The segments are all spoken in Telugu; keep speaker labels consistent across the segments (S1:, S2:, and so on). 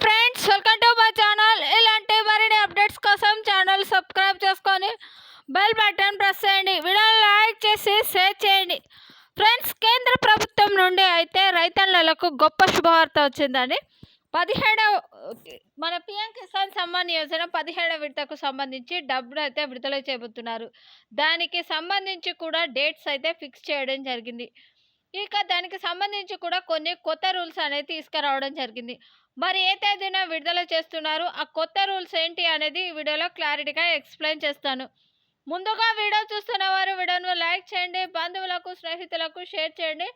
S1: Friends welcome to my channel ఇలాంటి మరిన్ని అప్డేట్స్ కోసం ఛానల్ సబ్స్క్రైబ్ చేసుకొని బెల్ బటన్ ప్రెస్ చేయండి. వీడియోని లైక్ చేసి షేర్ చేయండి. ఫ్రెండ్స్ కేంద్ర ప్రభుత్వం నుండి అయితే రైతన్నలకు గొప్ప శుభవార్త వచ్చిందండి. పదిహేడవ మన పిఎం కిసాన్ సమ్మాన్ యోజన పదిహేడవ విడతకు సంబంధించి డబ్బులు అయితే విడుదల చేయబోతున్నారు. దానికి సంబంధించి కూడా డేట్స్ అయితే ఫిక్స్ చేయడం జరిగింది. ఇక దానికి సంబంధించి కూడా కొన్ని కొత్త రూల్స్ అనేది తీసుకురావడం జరిగింది. మరి ఏ తేదీన విడుదల చేస్తున్నారు? ఆ కొత్త రూల్స్ ఏంటి అనేది ఈ వీడియోలో క్లారిటీగా ఎక్స్ప్లెయిన్ చేస్తాను. ముందుగా వీడియో చూస్తున్న వారు వీడియోను లైక్ చేయండి బంధువులకు స్నేహితులకు షేర్ చేయండి.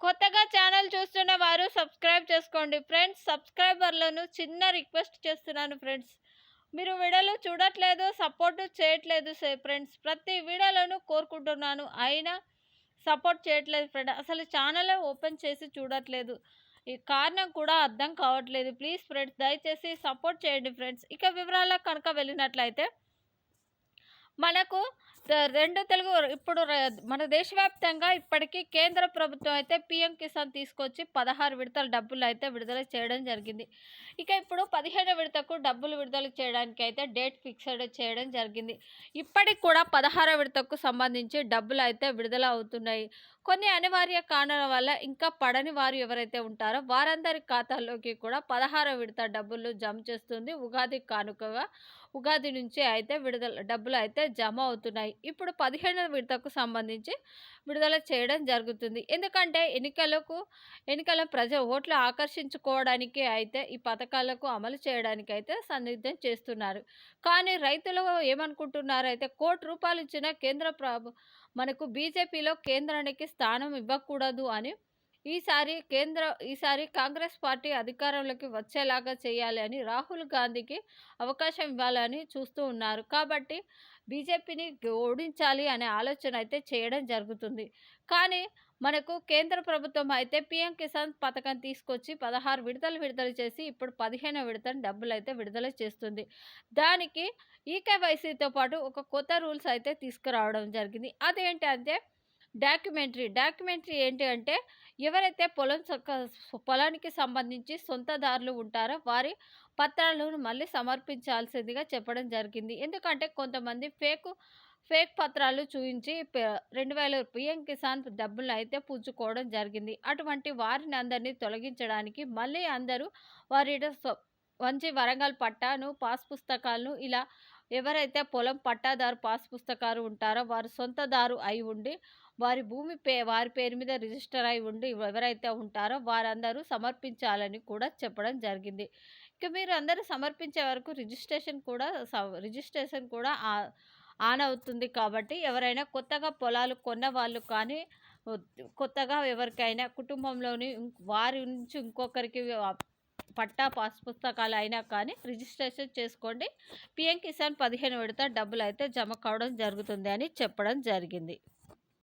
S1: కొత్తగా ఛానల్ చూస్తున్న వారు సబ్స్క్రైబ్ చేసుకోండి. ఫ్రెండ్స్ సబ్స్క్రైబర్లను చిన్న రిక్వెస్ట్ చేస్తున్నాను ఫ్రెండ్స్. మీరు వీడియోలు చూడట్లేదు సపోర్టు చేయట్లేదు ఫ్రెండ్స్. ప్రతి వీడియోలను కోరుకుంటున్నాను. అయినా సపోర్ట్ చేయట్లేదు ఫ్రెండ్. అసలు ఛానల్ ఓపెన్ చేసి చూడట్లేదు. ఈ కారణం కూడా అర్థం కావట్లేదు. ప్లీజ్ ఫ్రెండ్స్ దయచేసి సపోర్ట్ చేయండి ఫ్రెండ్స్. ఇక వివరాల కనుక వెళ్ళినట్లయితే మనకు రెండు తెలుగు ఇప్పుడు మన దేశవ్యాప్తంగా ఇప్పటికీ కేంద్ర ప్రభుత్వం అయితే పిఎం కిసాన్ తీసుకొచ్చి పదహారు విడతల డబ్బులు అయితే విడుదల చేయడం జరిగింది. ఇక ఇప్పుడు పదిహేడు విడతకు డబ్బులు విడుదల చేయడానికి అయితే డేట్ ఫిక్స్డ్ చేయడం జరిగింది. ఇప్పటికి కూడా పదహారో విడతకు సంబంధించి డబ్బులు అయితే విడుదల అవుతున్నాయి. కొన్ని అనివార్య కారణాల వల్ల ఇంకా పడని వారు ఎవరైతే ఉంటారో వారందరి ఖాతాల్లోకి కూడా పదహారో విడత డబ్బులు జమ చేస్తుంది. ఉగాది కానుకగా ఉగాది నుంచి అయితే విడుదల డబ్బులు అయితే జమ అవుతున్నాయి. ఇప్పుడు పదిహేను విడతకు సంబంధించి విడుదల చేయడం జరుగుతుంది. ఎందుకంటే ఎన్నికలకు ఎన్నికల ప్రజ ఓట్లు ఆకర్షించుకోవడానికి అయితే ఈ పథకాలకు అమలు చేయడానికి అయితే సన్నిద్ధం చేస్తున్నారు. కానీ రైతులు ఏమనుకుంటున్నారు అయితే కోటి రూపాయలు ఇచ్చిన కేంద్ర ప్రభు మనకు బీజేపీలో కేంద్రానికి స్థానం ఇవ్వకూడదు అని ఈసారి కేంద్ర ఈసారి కాంగ్రెస్ పార్టీ అధికారంలోకి వచ్చేలాగా చేయాలి అని రాహుల్ గాంధీకి అవకాశం ఇవ్వాలని చూస్తూ ఉన్నారు. కాబట్టి బీజేపీని ఓడించాలి అనే ఆలోచన అయితే చేయడం జరుగుతుంది. కానీ మనకు కేంద్ర ప్రభుత్వం అయితే పిఎం కిసాన్ పథకం తీసుకొచ్చి పదహారు విడతలు విడుదల చేసి ఇప్పుడు పదిహేను విడతలు డబ్బులు అయితే విడుదల చేస్తుంది. దానికి ఈకేవైసీతో పాటు ఒక కొత్త రూల్స్ అయితే తీసుకురావడం జరిగింది. అదేంటి అంటే డాక్యుమెంటరీ. డాక్యుమెంటరీ ఏంటి అంటే ఎవరైతే పొలం సొక్క- పొలానికి సంబంధించి సొంతదారులు ఉంటారో వారి పత్రాలను మళ్ళీ సమర్పించాల్సిందిగా చెప్పడం జరిగింది. ఎందుకంటే కొంతమంది ఫేక్ ఫేక్ పత్రాలు చూపించి రెండు వేల పిఎం కిసాన్ డబ్బులు అయితే పుంజుకోవడం జరిగింది. అటువంటి వారిని అందరినీ తొలగించడానికి మళ్ళీ అందరూ వారి సొ- మంచి వరంగల్ పట్టాను పాస్ పుస్తకాలను ఇలా ఎవరైతే పొలం పట్టాదారు పాస్ పుస్తకాలు ఉంటారో వారు సొంతదారు అయి ఉండి వారి భూమి పే వారి పేరు మీద రిజిస్టర్ అయి ఉండి ఎవరైతే ఉంటారో వారందరూ సమర్పించాలని కూడా చెప్పడం జరిగింది. ఇక మీరు అందరూ సమర్పించే వరకు రిజిస్ట్రేషన్ కూడా స- రిజిస్ట్రేషన్ కూడా ఆన్ అవుతుంది కాబట్టి ఎవరైనా కొత్తగా పొలాలు కొన్న వాళ్ళు కానీ కొత్తగా ఎవరికైనా కుటుంబంలోని వారి నుంచి ఇంకొకరికి పట్టా పాస్ పుస్తకాలు అయినా కానీ రిజిస్ట్రేషన్ చేసుకోండి. పిఎం కిసాన్ పదిహేను విడత డబ్బులు అయితే జమ కావడం జరుగుతుంది అని చెప్పడం జరిగింది.